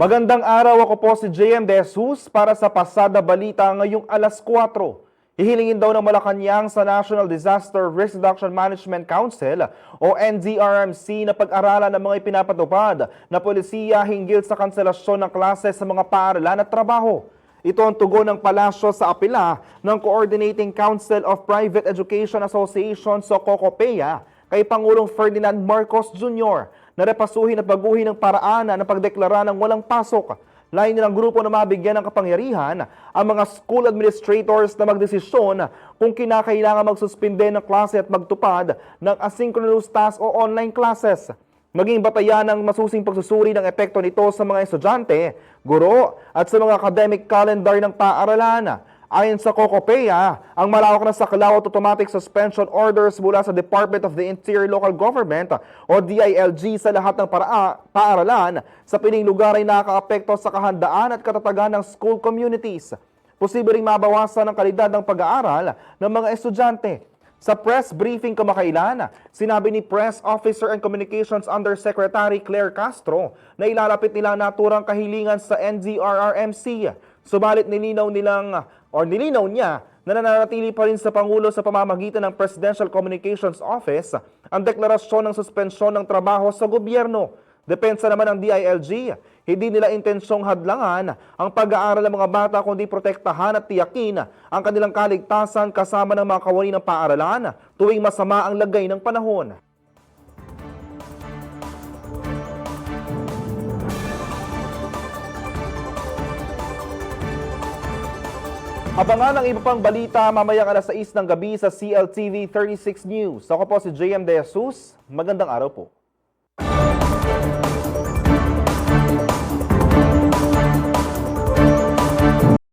Magandang araw ako po si JM De Jesus para sa Pasada Balita ngayong alas 4. Hihilingin daw ng Malacanang sa National Disaster Risk Reduction Management Council o NDRMC na pag-aralan ng mga ipinapatupad na polisiya hinggil sa kanselasyon ng klase sa mga paaralan at trabaho. Ito ang tugon ng palasyo sa apela ng Coordinating Council of Private Education Associations o COCOPEA kay Pangulong Ferdinand Marcos Jr. na repasuhin at baguhin ang paraan ng pagdeklara ng walang pasok. Lain nilang grupo na mabigyan ng kapangyarihan ang mga school administrators na magdesisyon kung kinakailangan magsuspinde ng klase at magtupad ng asynchronous task o online classes. Maging batayan ng masusing pagsusuri ng epekto nito sa mga estudyante, guro at sa mga academic calendar ng paaralan. Ayon sa COCOPEA, ang malawak na saklaw at automatic suspension orders mula sa Department of the Interior Local Government o DILG sa lahat ng paraa- paaralan sa piling lugar ay nakakaapekto sa kahandaan at katatagan ng school communities. Posible ring mabawasan ang kalidad ng pag-aaral ng mga estudyante. Sa press briefing kamakailan, sinabi ni Press Officer and Communications Undersecretary Claire Castro na ilalapit nila ang naturang kahilingan sa NDRRMC. Subalit nilinaw nilang or nilinaw niya na nananatili pa rin sa Pangulo sa pamamagitan ng Presidential Communications Office ang deklarasyon ng suspensyon ng trabaho sa gobyerno. Depensa naman ng DILG, hindi nila intensyong hadlangan ang pag-aaral ng mga bata kundi protektahan at tiyakin ang kanilang kaligtasan kasama ng mga kawani ng paaralan tuwing masama ang lagay ng panahon. Abangan ang iba pang balita mamayang alas 6 ng gabi sa CLTV 36 News. Ako po si JM De Jesus. Magandang araw po.